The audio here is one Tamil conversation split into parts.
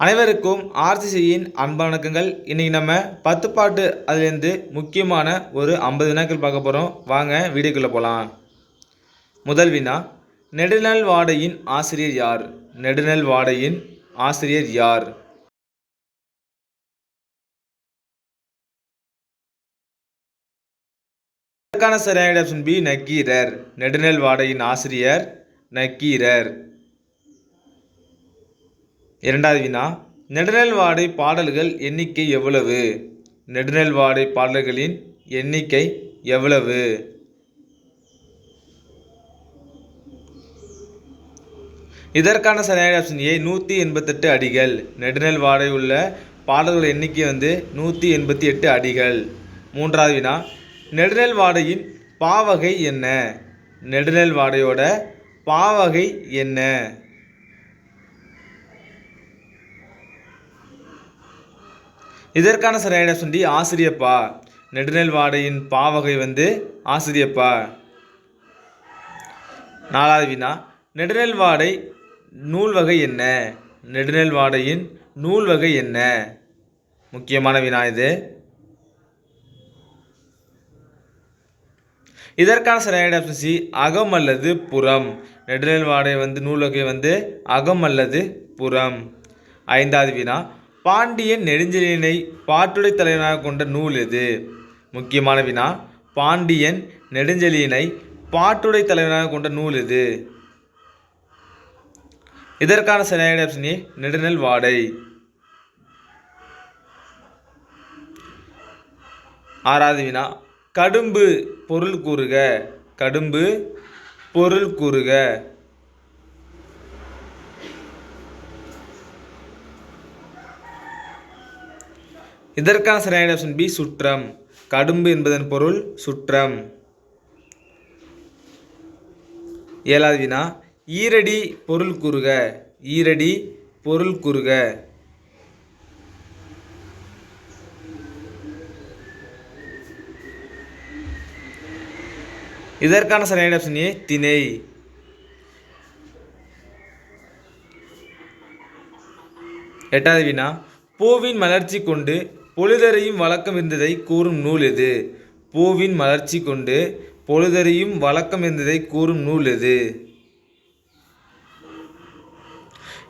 அனைவருக்கும் ஆர்சிசியின் அன்பு வணக்கங்கள். இன்றைக்கி நம்ம பத்து பாட்டு அதுலேருந்து முக்கியமான ஒரு ஐம்பது வினாக்கள் பார்க்க போகிறோம் வாங்க வீடியோக்குள்ளே போகலாம் முதல் வினா நெடுநல் வாடையின் ஆசிரியர் யார்? நெடுநல் வாடையின் ஆசிரியர் யார்? இதற்கான சரியான ஆப்ஷன் பி நக்கீரர். நெடுநல் வாடையின் ஆசிரியர் நக்கீரர். இரண்டாவது வினா நெடுநெல் வாடை பாடல்கள் எண்ணிக்கை எவ்வளவு? நெடுநெல் வாடை பாடல்களின் எண்ணிக்கை எவ்வளவு? இதற்கான சரியான ஆப்ஷன் ஏ நூற்றி எண்பத்தெட்டு அடிகள். நெடுநெல் வாடை உள்ள பாடல்கள் எண்ணிக்கை வந்து நூற்றி எண்பத்தி எட்டு அடிகள். மூன்றாவது வினா நெடுநெல் வாடையின் பாவகை என்ன? நெடுநெல் வாடையோட பாவகை என்ன? இதற்கான சரியான சொல்லி ஆசிரியப்பா நெடுநெல் வாடையின் பாவகை வந்து ஆசிரியப்பா. நாலாவது வினா நெடுநெல் வாடை நூல் வகை என்ன? நெடுநெல் வாடையின் நூல் வகை என்ன? முக்கியமான வினா இது. இதற்கான சரியான ஆப்ஷன் சி அகம் அல்லது புறம்? நெடுநெல் வாடை வந்து நூல் வகை வந்து அகம் அல்லது புறம்? ஐந்தாவது வினா பாண்டியன் நெடுஞ்செழியனை பாட்டுடை தலைவனாக கொண்ட நூல் எது? முக்கியமான வினா பாண்டியன் நெடுஞ்செழியனை பாட்டுடை தலைவனாக கொண்ட நூல் எது? இதற்கான சரியான ஆப்ஷன் ஏ நெடுநெல் வாடை. ஆறாவது வினா கடும்பு பொருள் கூறுக. கடும்பு பொருள் கூறுக. இதற்கான சரியான ஆப்ஷன் பி சுற்றம். கடும்பு என்பதன் பொருள் சுற்றம். ஏழாவது வினா ஈரடி பொருள் கூறுக. ஈரடி பொருள் குறுக. இதற்கான சரியான ஆப்ஷன் ஏ திணை. எட்டாவது வினா பூவின் மலர்ச்சி கொண்டு பொழுதறையும் வழக்கம் இருந்ததை கூறும் நூல் எது? பூவின் மலர்ச்சி கொண்டு பொழுதறையும் வழக்கம் இருந்ததை கூறும் நூல் எது?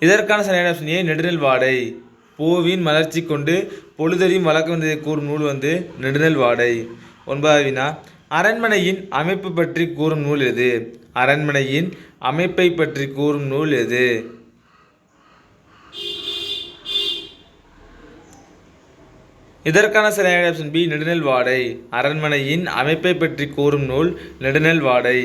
இதற்கான சரியான ஆப்ஷன் ஏ நெடுநெல் வாடை. பூவின் மலர்ச்சி கொண்டு பொழுதறியும் வழக்கம் இருந்ததை கூறும் நூல் வந்து நெடுநெல் வாடை. ஒன்பதாவது வினா அரண்மனையின் அமைப்பு பற்றி கூறும் நூல் எது? அரண்மனையின் அமைப்பை பற்றி கூறும் நூல் எது? இதற்கான சரியான ஆப்ஷன் பி நெடுநெல் வாடை. அரண்மனையின் அமைப்பை பற்றி கூறும் நூல் நெடுநெல் வாடை.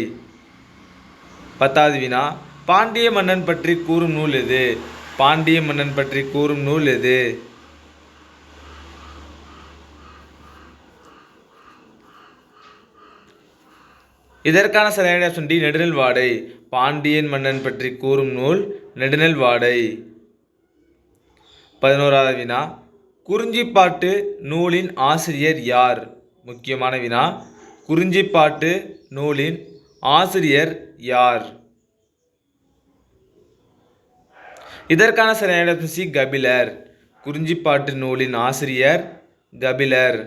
பத்தாவது வினா. பாண்டிய மன்னன் பற்றி கூறும் நூல் எது? பாண்டிய மன்னன் பற்றி கூறும் நூல் எது? இதற்கான சரியான ஆப்ஷன் டி நெடுநெல் வாடை. பாண்டியன் மன்னன் பற்றி கூறும் நூல் நெடுநெல் வாடை. பதினோராவது வினா. குறிஞ்சிப்பாட்டு நூலின் ஆசிரியர் யார்? முக்கியமான வினா குறிஞ்சிப்பாட்டு நூலின் ஆசிரியர் யார்? இதற்கான சரியான ஆப்ஷன் சி கபிலர். குறிஞ்சிப்பாட்டு நூலின் ஆசிரியர் கபிலர்.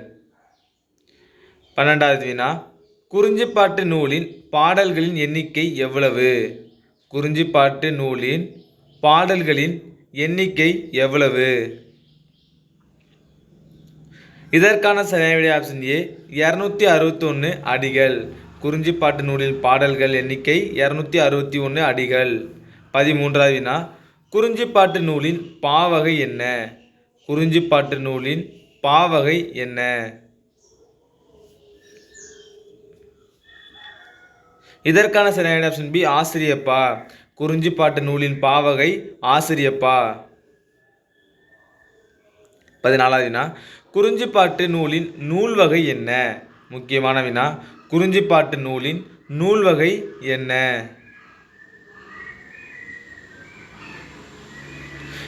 பன்னெண்டாவது வினா குறிஞ்சிப்பாட்டு நூலின் பாடல்களின் எண்ணிக்கை எவ்வளவு? குறிஞ்சிப்பாட்டு நூலின் பாடல்களின் எண்ணிக்கை எவ்வளவு? இதற்கான சரியான விடை ஆப்ஷன் ஏ இரநூத்தி அறுபத்தொன்று அடிகள். குறிஞ்சிப்பாட்டு நூலின் பாடல்கள் எண்ணிக்கை இரநூத்தி அறுபத்தி ஒன்று அடிகள். பதிமூன்றாவது வினா குறிஞ்சிப்பாட்டு நூலின் பாவகை என்ன? குறிஞ்சிப்பாட்டு நூலின் பாவகை என்ன? இதற்கான சரியான ஆப்ஷன் பி ஆசிரியப்பா. குறிஞ்சிப்பாட்டு நூலின் பாவகை ஆசிரியப்பா. பதினாலாவது வினா குறிஞ்சிப்பாட்டு நூலின் நூல் வகை என்ன? முக்கியமான வினா குறிஞ்சிப்பாட்டு நூலின் நூல் வகை என்ன?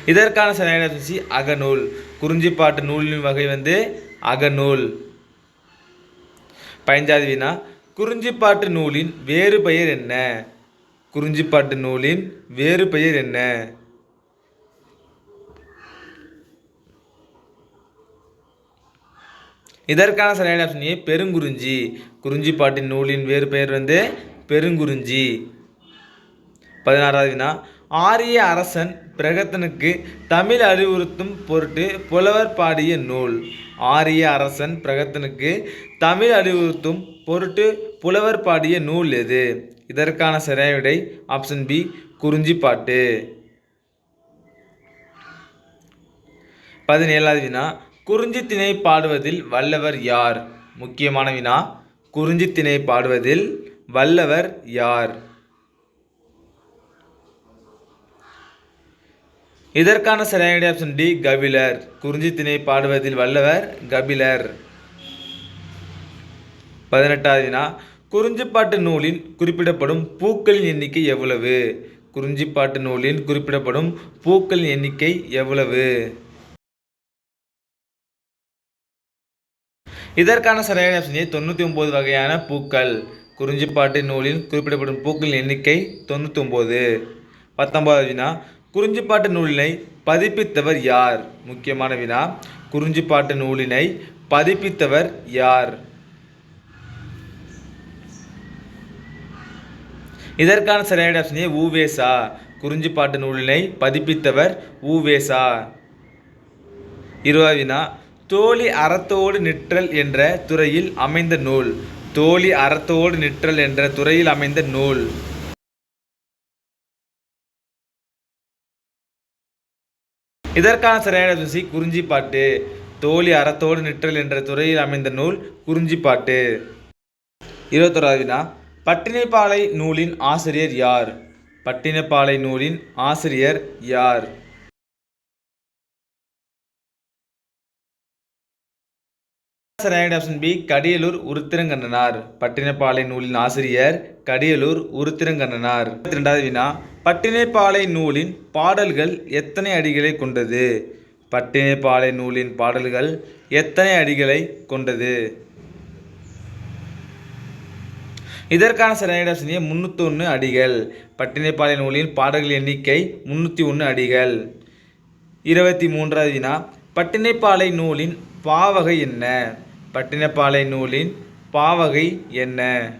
இதற்கான சரியான ஆப்ஷன் அகநூல். குறிஞ்சிப்பாட்டு நூலின் வகை வந்து அகநூல். பதினஞ்சாவது வினா குறிஞ்சிப்பாட்டு நூலின் வேறு பெயர் என்ன? குறிஞ்சிப்பாட்டு நூலின் வேறு பெயர் என்ன? இதற்கான சரியான ஆப்ஷன் ஏ பெருங்குறிஞ்சி. குறிஞ்சி பாட்டின் நூலின் வேறு பெயர் வந்து பெருங்குறிஞ்சி. பதினாறாவது வினா. ஆரிய அரசன் பிரகத்தனுக்கு தமிழ் அறிவுறுத்தும் பொருட்டு புலவர் பாடிய நூல். ஆரிய அரசன் பிரகத்தனுக்கு தமிழ் அறிவுறுத்தும் பொருட்டு புலவர் பாடிய நூல் எது? இதற்கான சரியான விடை ஆப்ஷன் பி குறிஞ்சிப்பாட்டு பதினேழாவது வினா. குறிஞ்சி திணை பாடுவதில் வல்லவர் யார்? முக்கியமான வினா குறிஞ்சி திணை பாடுவதில் வல்லவர் யார்? இதற்கான சரியான ஆப்ஷன் டி கபிலர். குறிஞ்சி திணை பாடுவதில் வல்லவர் கபிலர். பதினெட்டாவது வினா குறிஞ்சிப்பாட்டு நூலின் குறிப்பிடப்படும் பூக்களின் எண்ணிக்கை எவ்வளவு? குறிஞ்சிப்பாட்டு நூலின் குறிப்பிடப்படும் பூக்களின் எண்ணிக்கை எவ்வளவு? இதற்கான சரியான ஆப்ஷன் ஏ தொண்ணூற்றி ஒம்பது வகையான பூக்கள். குறிஞ்சிப்பாட்டு நூலில் குறிப்பிடப்படும் பூக்களின் எண்ணிக்கை தொண்ணூற்றி ஒம்பது பத்தொம்பது வினா குறிஞ்சிப்பாட்டு நூலினை பதிப்பித்தவர் யார்? முக்கியமான வினா குறிஞ்சிப்பாட்டு நூலினை பதிப்பித்தவர் யார்? இதற்கான சரியான ஆப்ஷன் ஊவேசா குறிஞ்சிப்பாட்டு நூலினை பதிப்பித்தவர் ஊவேசா இருபது வினா தோழி அறத்தோடு நிற்றல் என்ற துறையில் அமைந்த நூல். தோழி அறத்தோடு நிற்றல் என்ற துறையில் அமைந்த நூல். இதற்கான சரியான ருசி குறிஞ்சிப்பாட்டு. தோழி அறத்தோடு நிற்றல் என்ற துறையில் அமைந்த நூல் குறிஞ்சிப்பாட்டு. இருபத்தொராது வினா. பட்டினைப்பாலை நூலின் ஆசிரியர் யார்? பட்டினப்பாலை நூலின் ஆசிரியர் யார்? சரியான ஆப்ஷன் பி கடியலூர் உருத்திரங்கண்ணனார். பட்டினப்பாலை நூலின் ஆசிரியர் கடியலூர் உருத்திரங்கண்ணனார். இரண்டாவது வினா. பட்டினைப்பாலை நூலின் பாடல்கள் எத்தனை அடிகளை கொண்டது? பட்டினைப்பாலை நூலின் பாடல்கள் எத்தனை அடிகளை கொண்டது? இதற்கான சரியான ஆப்ஷன் ஏ முன்னூற்றி ஒன்று அடிகள். பட்டினைப்பாலை நூலின் பாடல்கள் எண்ணிக்கை முன்னூற்றி ஒன்று அடிகள். இருபத்தி மூன்றாவது வினா. பட்டினைப்பாலை நூலின் பாவகை என்ன? பட்டினப்பாலை நூலின் பாவகை என்ன?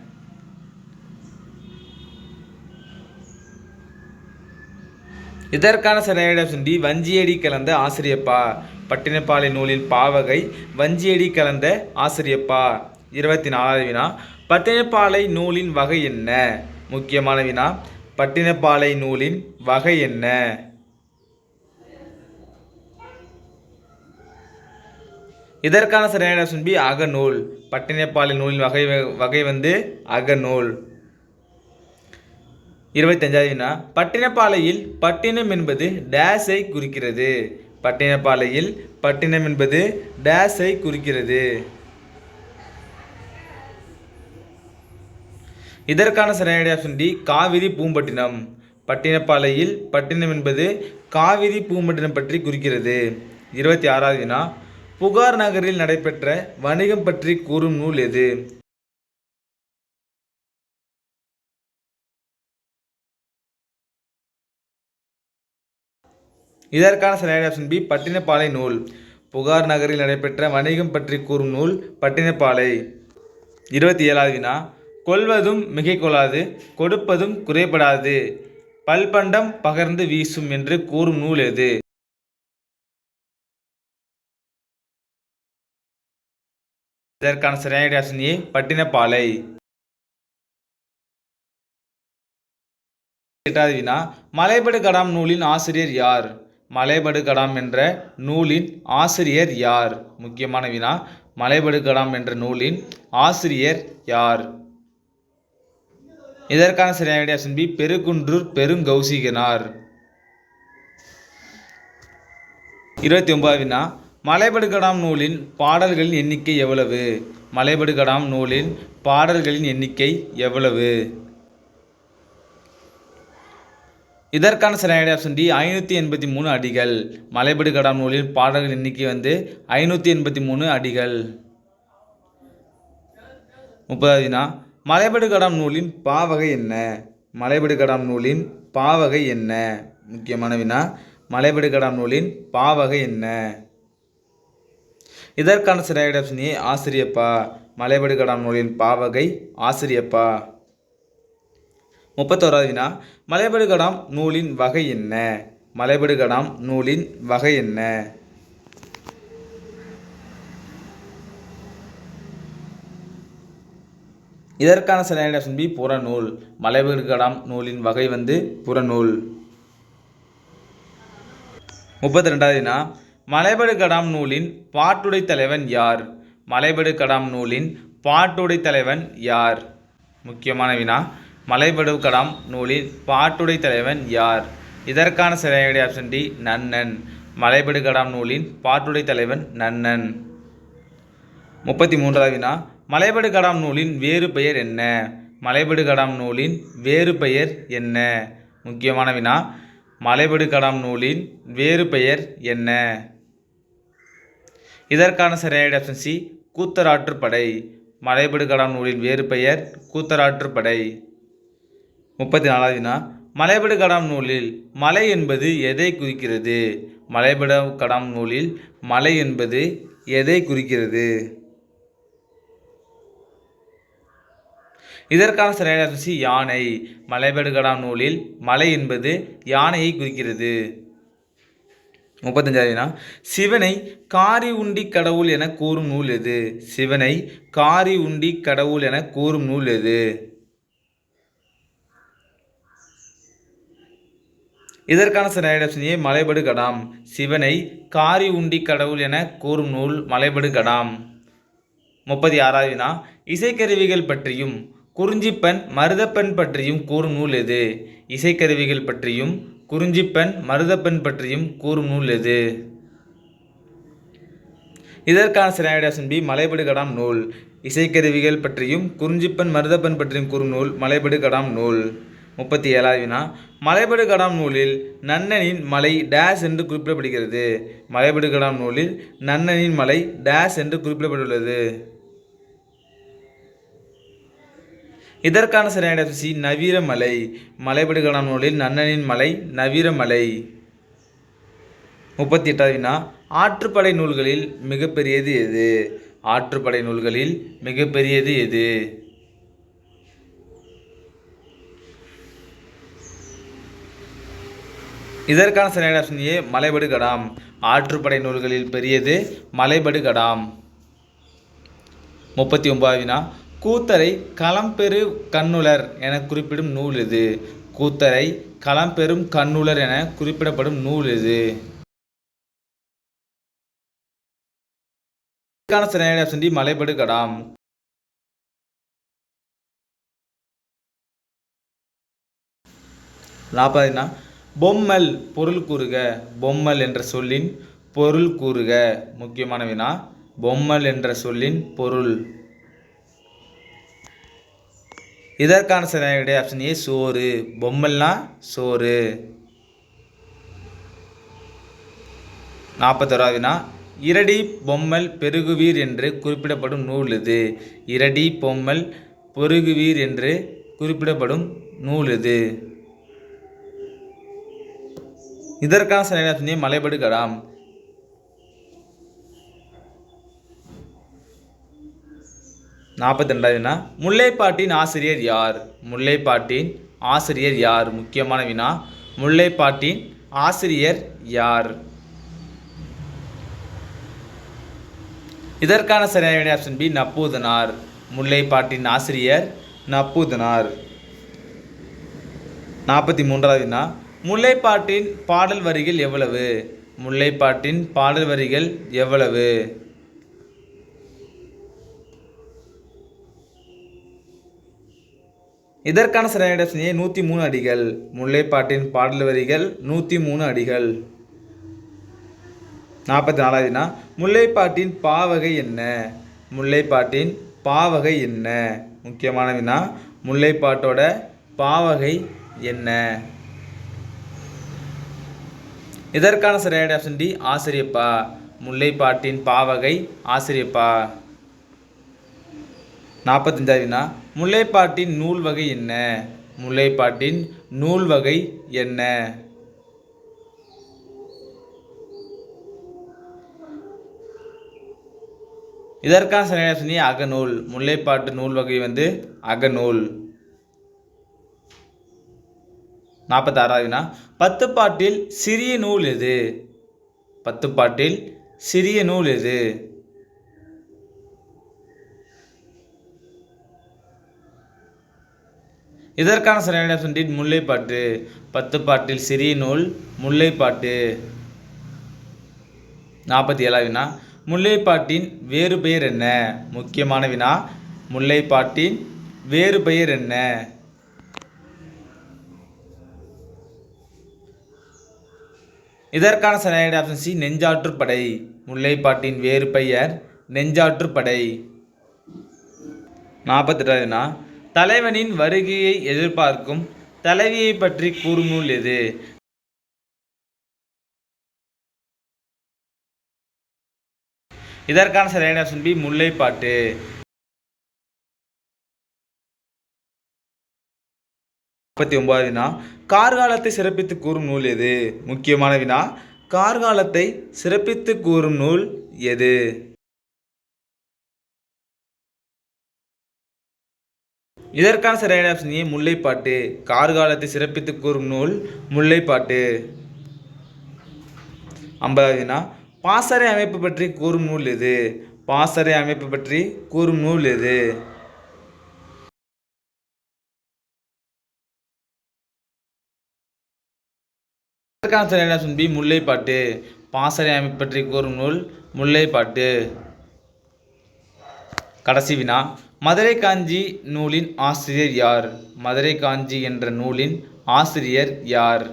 இதற்கான சரியான ஆப்ஷன் டி வஞ்சியடி கலந்த ஆசிரியப்பா. பட்டினப்பாலை நூலின் பாவகை வஞ்சியடி கலந்த ஆசிரியப்பா. இருபத்தி நாலாவது வினா. பட்டினப்பாலை நூலின் வகை என்ன? முக்கியமான வினா. பட்டினப்பாலை நூலின் வகை என்ன? இதற்கான சரியான ஆப்ஷன் பி அகநூல். பட்டினப்பாலை நூலின் வகை வகை வந்து அகநூல். இருபத்தஞ்சாவது வினா. பட்டினப்பாலையில் பட்டினம் என்பது டேஸை குறிக்கிறது. பட்டினப்பாலையில் பட்டினம் என்பது டேஸை குறிக்கிறது. இதற்கான சரியான ஆப்ஷன் டி காவிரி பூம்பட்டினம். பட்டினப்பாலையில் பட்டினம் என்பது காவிரி பூம்பட்டினம் பற்றி குறிக்கிறது. இருபத்தி ஆறாவது வினா. புகார் நகரில் நடைபெற்ற வணிகம் பற்றி கூறும் நூல் எது? இதற்கான சரியான ஆப்ஷன் பி பட்டினப்பாலை நூல். புகார் நகரில் நடைபெற்ற வணிகம் பற்றி கூறும் நூல் பட்டினப்பாலை. இருபத்தி ஏழாவது வினா. கொள்வதும் மிகை கொள்ளாது கொடுப்பதும் குறைபடாது. பல்பண்டம் பகர்ந்து வீசும் என்று கூறும் நூல் எது? இதற்கான சரியான ஆப்ஷன் ஏ பட்டினப்பாலை. எட்டாவது வினா மலைபடு கடாம் நூலின் ஆசிரியர் யார்? மலைபடு கடாம் என்ற நூலின் ஆசிரியர் யார்? முக்கியமான வினா மலைபடு கடாம் என்ற நூலின் ஆசிரியர் யார்? இதற்கான சரியான ஆப்ஷன் பி பெருகுன்றூர் பெருங்கௌசிகனார். இருபத்தி ஒன்பதாவது வினா மலைபடுகடாம் நூலின் பாடல்களின் எண்ணிக்கை எவ்வளவு? மலைபடுகடாம் நூலின் பாடல்களின் எண்ணிக்கை எவ்வளவு? இதற்கான சரியான ஆப்ஷன் டி ஐநூற்றி எண்பத்தி மூணு அடிகள். மலைபடுகடாம் நூலின் பாடல்கள் எண்ணிக்கை வந்து ஐநூற்றி எண்பத்தி மூணு அடிகள். முப்பதாவதுனா மலைபடுகடாம் நூலின் பாவகை என்ன? மலைபடுகடாம் நூலின் பாவகை என்ன? முக்கியமான வினா மலைபடுகடாம் நூலின் பாவகை என்ன? இதற்கான சரியான ஆப்ஷன் ஏ ஆசிரியப்பா மலைபடுகடாம் நூலின் பாவகை ஆசிரியப்பா. முப்பத்தோராவது வினா. மலைபடு கடாம் நூலின் வகை என்ன? மலைபடுகடாம் நூலின் வகை என்ன? இதற்கான சரியான ஆப்ஷன் பி புறநூல். மலைபடுகடாம் நூலின் வகை வந்து புறநூல். முப்பத்தி ரெண்டாவது மலைபடு கடாம் நூலின் பாட்டுடை தலைவன் யார்? மலைபடு கடாம் நூலின் பாட்டுடை தலைவன் யார்? முக்கியமான வினா மலைபடு கடாம் நூலின் பாட்டுடை தலைவன் யார்? இதற்கான சரியான ஆப்ஷன் டி நன்னன். மலைபடு கடாம் நூலின் பாட்டுடை தலைவன் நன்னன். முப்பத்தி மூன்றாவது வினா மலைபடு கடாம் நூலின் வேறு பெயர் என்ன? மலைபடு கடாம் நூலின் வேறு பெயர் என்ன? முக்கியமான வினா மலைபடு கடாம் நூலின் வேறு பெயர் என்ன? இதற்கான சரியான ஆப்ஷன் சி கூத்தராற்றுப்படை. மலைபடுகலாம் நூலின் வேறு பெயர் கூத்தராற்றுப்படை. முப்பத்தி நாலாவது வினா மலைபடு கடாம் நூலில் மலை என்பது எதை குறிக்கிறது? மலைபட கடாம் நூலில் மலை என்பது எதை குறிக்கிறது? இதற்கான சரியான யானை. மலைபடுகடாம் நூலில் மலை என்பது யானையை குறிக்கிறது. முப்பத்தஞ்சாவதுனா சிவனை காரி உண்டி கடவுள் என கூறும் நூல் எது? சிவனை காரி உண்டி கடவுள் என கூறும் நூல் எது? இதற்கான சரியான ஆப்ஷன் ஏ மலைபடு கடாம். சிவனை காரி உண்டி கடவுள் என கூறும் நூல் மலைபடு கடாம். முப்பத்தி ஆறாவது வினா இசைக்கருவிகள் பற்றியும் குறிஞ்சிப்பெண் மருதப்பெண் பற்றியும் கூறும் நூல் எது? இசைக்கருவிகள் பற்றியும் குறிஞ்சிப்பெண் மருதப்பெண் பற்றியும் கூறும் நூல் எது? இதற்கான சரியான பி மலைபடு கடாம் நூல். இசைக்கருவிகள் பற்றியும் குறிஞ்சிப்பெண் மருதப்பெண் பற்றியும் கூறும் நூல் மலைபடு கடாம் நூல். முப்பத்தி ஏழாவது வினா. மலைபடு கடாம் நூலில் நன்னனின் மலை டேஸ் என்று குறிப்பிடப்படுகிறது. மலைபடு கடாம் நூலில் நன்னனின் மலை டேஸ் என்று குறிப்பிடப்பட்டுள்ளது. இதற்கான சரியான ஆப்ஷன் நவீரமலை மலைபடு நூலில் நன்னனின் மலை நவீரமலை முப்பத்தி எட்டாவது வினா ஆற்றுப்படை நூல்களில் மிகப்பெரியது எது? ஆற்றுப்படை நூல்களில் மிகப்பெரியது எது? இதற்கான சரியான ஆப்ஷன் ஏ மலைபடு கடாம் ஆற்றுப்படை நூல்களில் பெரியது மலைபடு கடாம் முப்பத்தி ஒன்பதாவது வினா கூத்தரை களம்பெரு கண்ணுலர் என குறிப்பிடும் நூல் இது. கூத்தரை களம்பெரும் கண்ணுலர் என குறிப்பிடப்படும் நூல் இது. இதற்கான சரியான ஆப்ஷன் டி மலைபடு கடாம். நாற்பதுனா பொம்மல் பொருள் கூறுக பொம்மல் என்ற சொல்லின் பொருள் கூறுக. முக்கியமான வினா பொம்மல் என்ற சொல்லின் பொருள். இதற்கான சரியான ஆப்ஷன் ஏ சோறு. பொம்மல்னா சோறு. நாற்பத்தோராவது வினா இரடி பொம்மல் பெருகுவீர் என்று குறிப்பிடப்படும் நூல் இது. இரடி பொம்மல் பெருகுவீர் என்று குறிப்பிடப்படும் நூல் இது. இதற்கான சரியான ஆப்ஷன் ஏ மலைபடு கடாம் நாற்பத்தி ரெண்டாவது முல்லைப்பாட்டின் ஆசிரியர் யார்? முல்லைப்பாட்டின் ஆசிரியர் யார்? முக்கியமான வினா முல்லைப்பாட்டின் ஆசிரியர் யார்? இதற்கான சரியான வினை ஆப்ஷன் பி நப்பூதனார். முல்லைப்பாட்டின் ஆசிரியர் நப்பூதனார். நாற்பத்தி மூன்றாவது வினா முல்லைப்பாட்டின் பாடல் வரிகள் எவ்வளவு? முல்லைப்பாட்டின் பாடல் வரிகள் எவ்வளவு? இதற்கான சரியான நூற்றி மூணு அடிகள். முல்லைப்பாட்டின் பாடல் வரிகள் நூற்றி மூணு அடிகள். நாற்பத்தி நாலாவதுனா முல்லைப்பாட்டின் பாவகை என்ன? முல்லைப்பாட்டின் பாவகை என்ன? முக்கியமான வினா முல்லைப்பாட்டோட பாவகை என்ன? இதற்கான சரியான ஆப்ஷன் டி ஆசிரியப்பா. முல்லைப்பாட்டின் பாவகை ஆசிரியப்பா. நாற்பத்தஞ்சாவதுனா முல்லைப்பாட்டின் நூல் வகை என்ன? முல்லைப்பாட்டின் நூல் வகை என்ன? இதற்கான சரியான அகநூல். முல்லைப்பாட்டு நூல் வகை வந்து அகநூல். நாற்பத்தாறாவதுனா பத்து பாட்டில் சிறிய நூல் எது? பத்து பாட்டில் சிறிய நூல் எது? இதற்கான சரியான சொல்லி முல்லைப்பாட்டு. பத்து பாட்டில் சிறிய நூல் முல்லைப்பாட்டு. நாற்பத்தி ஏழாவது வினா. முல்லைப்பாட்டின் வேறு பெயர் என்ன? முக்கியமான வினா முல்லைப்பாட்டின் வேறு பெயர் என்ன? இதற்கான சரியான ஆப்ஷன் சி நெஞ்சாற்றுப்படை. முல்லைப்பாட்டின் வேறு பெயர் நெஞ்சாற்றுப்படை. நாற்பத்தெட்டாவதுனா தலைவனின் வருகையை எதிர்பார்க்கும் தலைவியை பற்றி கூறும் நூல் எது? இதற்கான சரியான ஆப்ஷன் பி முல்லைப்பாட்டு. முப்பத்தி ஒன்பது வினா. கார்காலத்தை சிறப்பித்து கூறும் நூல் எது? முக்கியமான வினா. கார்காலத்தை சிறப்பித்து கூறும் நூல் எது? இதற்கான சரியான ஆப்ஷன் ஏ முல்லைப்பாட்டு. கார்காலத்தை சிறப்பித்து கூறும் நூல் முல்லைப்பாட்டு. ஐம்பதாவதுனா பாசறை அமைப்பு பற்றி கூறும் நூல் எது? பாசறை அமைப்பு பற்றி கூறும் நூல் எது? இதற்கான சரியான ஆப்ஷன் பி முல்லைப்பாட்டு. பாசறை அமைப்பு பற்றி கூறும் நூல் முல்லைப்பாட்டு. கடைசி வினா. மதுரை காஞ்சி நூலின் ஆசிரியர் யார்? மதுரை காஞ்சி என்ற நூலின் ஆசிரியர் யார்?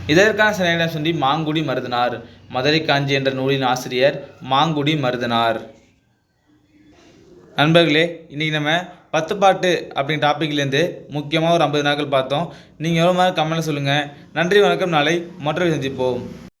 இதற்கான சரியான சொல்லி மாங்குடி மருதனார். மதுரை காஞ்சி என்ற நூலின் ஆசிரியர் மாங்குடி மருதனார். நண்பர்களே இன்றைக்கி நம்ம பத்து பாட்டு அப்படின்ற டாப்பிக்லேருந்து முக்கியமாக ஒரு ஐம்பது நாட்கள் பார்த்தோம். நீங்கள் எவ்வளோ மாதிரி கமெண்ட்டில் சொல்லுங்கள் நன்றி வணக்கம். நாளை மற்றொரு சந்திப்போம்